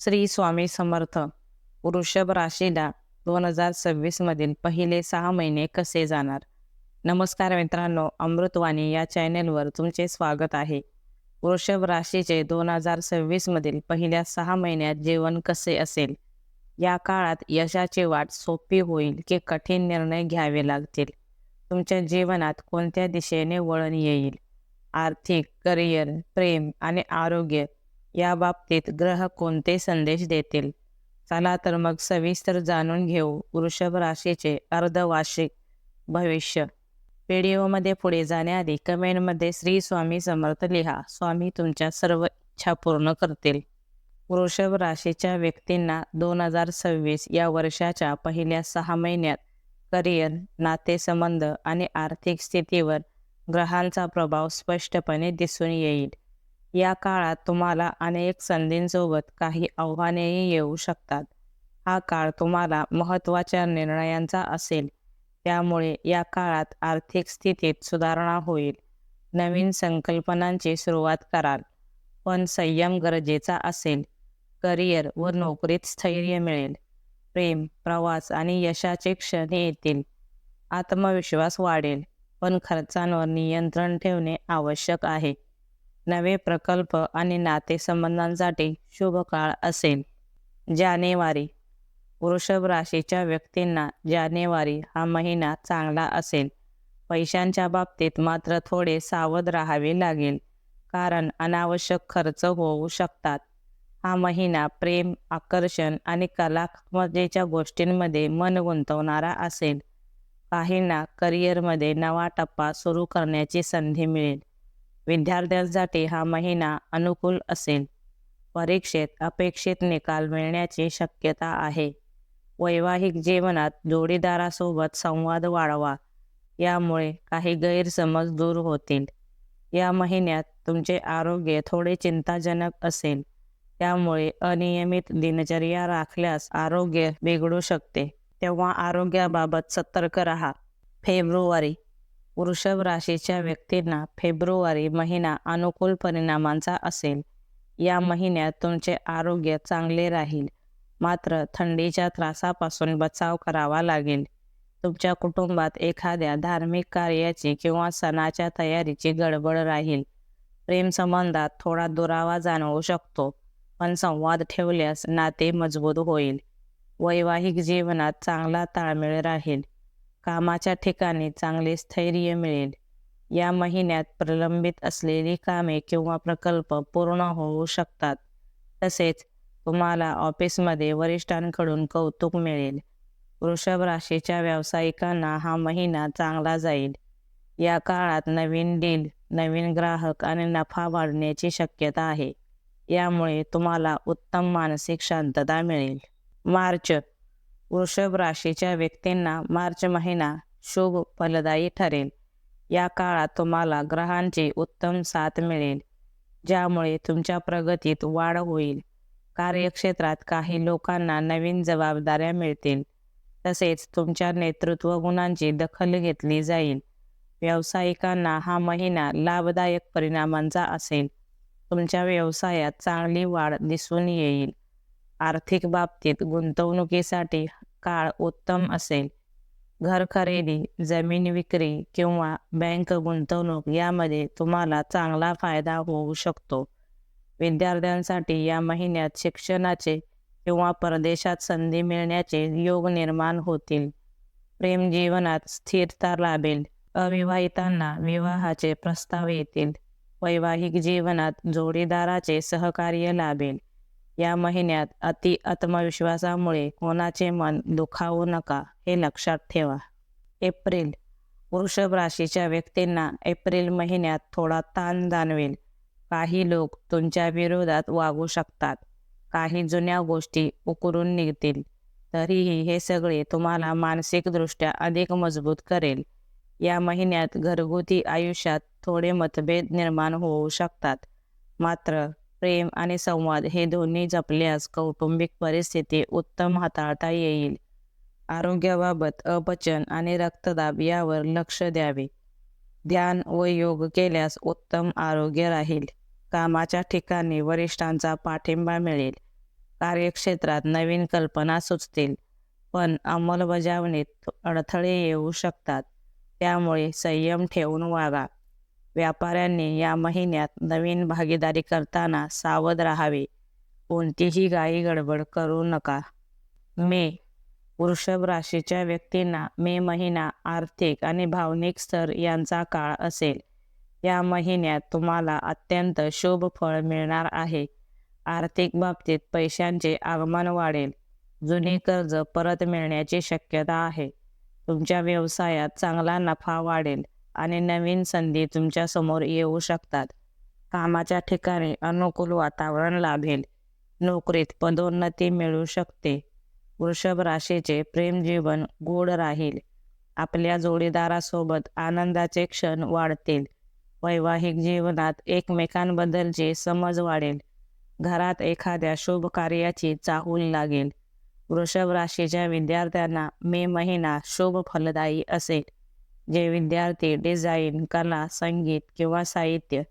श्री स्वामी समर्थ. वृषभ राशीला दोन हजार सव्वीसमधील पहिले सहा महिने कसे जाणार? नमस्कार मित्रांनो अमृतवाणी या चॅनेलवर तुमचे स्वागत आहे. वृषभ राशीचे दोन हजार सव्वीसमधील पहिल्या सहा महिन्यात जीवन कसे असेल? या काळात यशाची वाट सोपी होईल की कठीण निर्णय घ्यावे लागतील? तुमच्या जीवनात कोणत्या दिशेने वळण येईल? आर्थिक करिअर प्रेम आणि आरोग्य या बाबतीत ग्रह कोणते संदेश देतील? चला तर मग सविस्तर जाणून घेऊ वृषभ राशीचे अर्धवार्षिक भविष्य. व्हिडिओमध्ये पुढे जाण्याआधी कमेंटमध्ये श्री स्वामी समर्थ लिहा. स्वामी तुमच्या सर्व इच्छा पूर्ण करतील. वृषभ राशीच्या व्यक्तींना दोन हजार सव्वीस या वर्षाच्या पहिल्या सहा महिन्यात करिअर नातेसंबंध आणि आर्थिक स्थितीवर ग्रहांचा प्रभाव स्पष्टपणे दिसून येईल. या काळात तुम्हाला अनेक संधींसोबत काही आव्हानेही येऊ शकतात. हा काळ तुम्हाला महत्त्वाच्या निर्णयांचा असेल. त्यामुळे या काळात आर्थिक स्थितीत सुधारणा होईल. नवीन संकल्पनांची सुरुवात कराल. पण संयम गरजेचा असेल. करिअर व नोकरीत स्थैर्य मिळेल. प्रेम प्रवास आणि यशाचे क्षण येतील. आत्मविश्वास वाढेल. पण खर्चांवर नियंत्रण ठेवणे आवश्यक आहे. नवे प्रकल्प आणि नातेसंबंधांसाठी शुभ काळ असेल. जानेवारी. वृषभ राशीच्या व्यक्तींना जानेवारी हा महिना चांगला असेल. पैशांच्या बाबतीत मात्र थोडे सावध राहावे लागेल कारण अनावश्यक खर्च होऊ शकतात. हा महिना प्रेम आकर्षण आणि कलात्मकतेच्या गोष्टींमध्ये मन गुंतवणारा असेल. काहींना करिअरमध्ये नवा टप्पा सुरू करण्याची संधी मिळेल. विद्यार्थ्यांसाठी हा महिना अनुकूल असेल. परीक्षेत अपेक्षित निकाल मिळण्याची शक्यता आहे. वैवाहिक जीवनात जोडीदारासोबत संवाद वाढवा यामुळे काही गैरसमज दूर होतील. या महिन्यात तुमचे आरोग्य थोडे चिंताजनक असेल त्यामुळे अनियमित दिनचर्या राखल्यास आरोग्य बिघडू शकते. तेव्हा आरोग्याबाबत सतर्क राहा. फेब्रुवारी वृषभ राशीच्या व्यक्तींना फेब्रुवारी महिना अनुकूल परिणामांचा असेल. या महिन्यात तुमचे आरोग्य चांगले राहील. मात्र थंडीच्या त्रासापासून बचाव करावा लागेल. तुमच्या कुटुंबात एखाद्या धार्मिक कार्याची किंवा सणाच्या तयारीची गडबड राहील. प्रेमसंबंधात थोडा दुरावा जाणवू शकतो पण संवाद ठेवल्यास नाते मजबूत होईल. वैवाहिक जीवनात चांगला ताळमेळ राहील. कामाच्या ठिकाणी चांगले स्थैर्य मिळेल. या महिन्यात प्रलंबित असलेली कामे किंवा प्रकल्प पूर्ण होऊ शकतात. तसेच तुम्हाला ऑफिसमध्ये वरिष्ठांकडून कौतुक मिळेल. वृषभ राशीच्या व्यावसायिकांना हा महिना चांगला जाईल. या काळात नवीन डील नवीन ग्राहक आणि नफा वाढण्याची शक्यता आहे. यामुळे तुम्हाला उत्तम मानसिक शांतता मिळेल. मार्च वृषभ राशीच्या व्यक्तींना मार्च महिना शुभ फलदायी ठरेल. या काळात तुम्हाला ग्रहांची उत्तम साथ मिळेल ज्यामुळे तुमच्या प्रगतीत वाढ होईल. कार्यक्षेत्रात काही लोकांना नवीन जबाबदाऱ्या मिळतील तसेच तुमच्या नेतृत्व गुणांची दखल घेतली जाईल. व्यावसायिकांना हा महिना लाभदायक परिणामांचा असेल. तुमच्या व्यवसायात चांगली वाढ दिसून येईल. आर्थिक बाबतीत गुंतवणुकीसाठी काळ उत्तम असेल. घर खरेदी जमीन विक्री किंवा बँक गुंतवणूक यामध्ये तुम्हाला चांगला फायदा होऊ शकतो. विद्यार्थ्यांसाठी या महिन्यात शिक्षणाचे किंवा परदेशात संधी मिळण्याचे योग निर्माण होतील. प्रेम जीवनात स्थिरता लाभेल. अविवाहितांना विवाहाचे प्रस्ताव येतील. वैवाहिक जीवनात जोडीदाराचे सहकार्य लाभेल. या महिन्यात अति आत्मविश्वासामुळे कोणाचे मन दुखावू नका हे लक्षात ठेवा. एप्रिल. वृषभ राशीच्या व्यक्तींना एप्रिल महिन्यात थोडा ताण जाणवेल. काही लोक तुमच्या विरोधात वागू शकतात. काही जुन्या गोष्टी उकरून निघतील. तरीही हे सगळे तुम्हाला मानसिकदृष्ट्या अधिक मजबूत करेल. या महिन्यात घरगुती आयुष्यात थोडे मतभेद निर्माण होऊ शकतात. मात्र प्रेम आणि संवाद हे दोन्ही जपल्यास कौटुंबिक परिस्थिती उत्तम हाताळता येईल. आरोग्याबाबत अपचन आणि रक्तदाब यावर लक्ष द्यावे. ध्यान व योग केल्यास उत्तम आरोग्य राहील. कामाच्या ठिकाणी वरिष्ठांचा पाठिंबा मिळेल. कार्यक्षेत्रात नवीन कल्पना सुचतील. पण अंमलबजावणीत अडथळे येऊ शकतात. त्यामुळे संयम ठेवून वागा. व्यापाऱ्यांनी या महिन्यात नवीन भागीदारी करताना सावध राहावे. कोणतीही गाई गडबड करू नका. मे. वृषभ राशीच्या व्यक्तींना मे महिना आर्थिक आणि भावनिक स्तर यांचा काळ असेल. या महिन्यात तुम्हाला अत्यंत शुभ फळ मिळणार आहे. आर्थिक बाबतीत पैशांचे आगमन वाढेल. जुने कर्ज परत मिळण्याची शक्यता आहे. तुमच्या व्यवसायात चांगला नफा वाढेल. आणि नवीन संधी तुमच्यासमोर येऊ शकतात. कामाच्या ठिकाणी अनुकूल वातावरण लाभेल. नोकरीत पदोन्नती मिळू शकते. वृषभ राशीचे प्रेमजीवन गोड राहील. आपल्या जोडीदारासोबत आनंदाचे क्षण वाढतील. वैवाहिक जीवनात एकमेकांबद्दलची समज वाढेल घरात एखाद्या शुभ कार्याची चाहूल लागेल. वृषभ राशीच्या विद्यार्थ्यांना मे महिना शुभ फलदायी असेल. जे विद्यार्थी डिझाईन कला संगीत किंवा साहित्य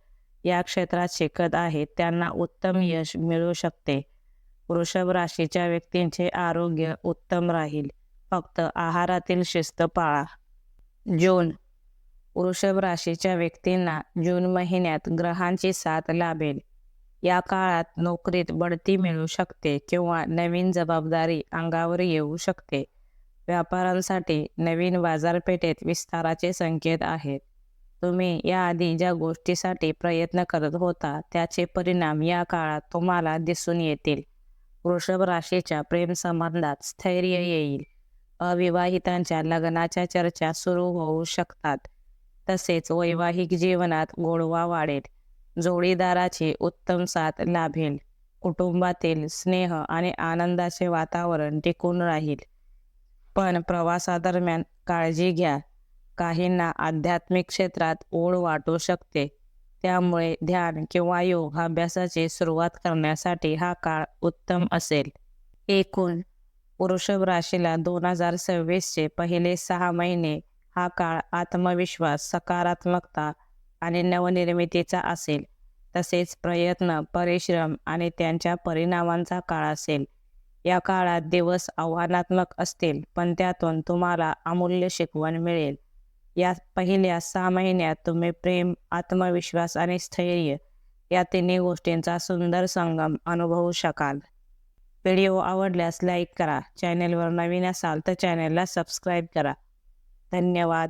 या क्षेत्रात शिकत आहेत त्यांना उत्तम यश मिळू शकते. वृषभ राशीच्या व्यक्तींचे आरोग्य उत्तम राहील. फक्त आहारातील शिस्त पाळा. जून. वृषभ राशीच्या व्यक्तींना जून महिन्यात ग्रहांची साथ लाभेल. या काळात नोकरीत बढती मिळू शकते किंवा नवीन जबाबदारी अंगावर येऊ शकते. व्यापाऱ्यांसाठी नवीन बाजारपेठेत विस्ताराचे संकेत आहेत. तुम्ही याआधी ज्या गोष्टीसाठी प्रयत्न करत होता त्याचे परिणाम या काळात तुम्हाला दिसून येतील. वृषभ राशीच्या प्रेमसंबंधात स्थैर्य येईल. अविवाहितांच्या लग्नाच्या चर्चा सुरू होऊ शकतात. तसेच वैवाहिक जीवनात गोडवा वाढेल. जोडीदाराची उत्तम साथ लाभेल. कुटुंबातील स्नेह आणि आनंदाचे वातावरण टिकून राहील. पण प्रवासादरम्यान काळजी घ्या. काहींना आध्यात्मिक क्षेत्रात ओढ वाटू शकते. त्यामुळे ध्यान किंवा योग अभ्यासाची सुरुवात करण्यासाठी हा काळ उत्तम असेल. एकूण वृषभ राशीला दोन हजार सव्वीसचे पहिले सहा महिने हा काळ आत्मविश्वास सकारात्मकता आणि नवनिर्मितीचा असेल. तसेच प्रयत्न परिश्रम आणि त्यांच्या परिणामांचा काळ असेल. या काळात दिवस आव्हानात्मक असतील पण त्यातून तुम्हाला अमूल्य शिकवण मिळेल. या पहिल्या सहा महिन्यात तुम्ही प्रेम आत्मविश्वास आणि स्थैर्य या तिन्ही गोष्टींचा सुंदर संगम अनुभवू शकाल. व्हिडिओ आवडल्यास लाईक करा चॅनेलवर नवीन असाल तर चॅनेलला सबस्क्राईब करा. धन्यवाद.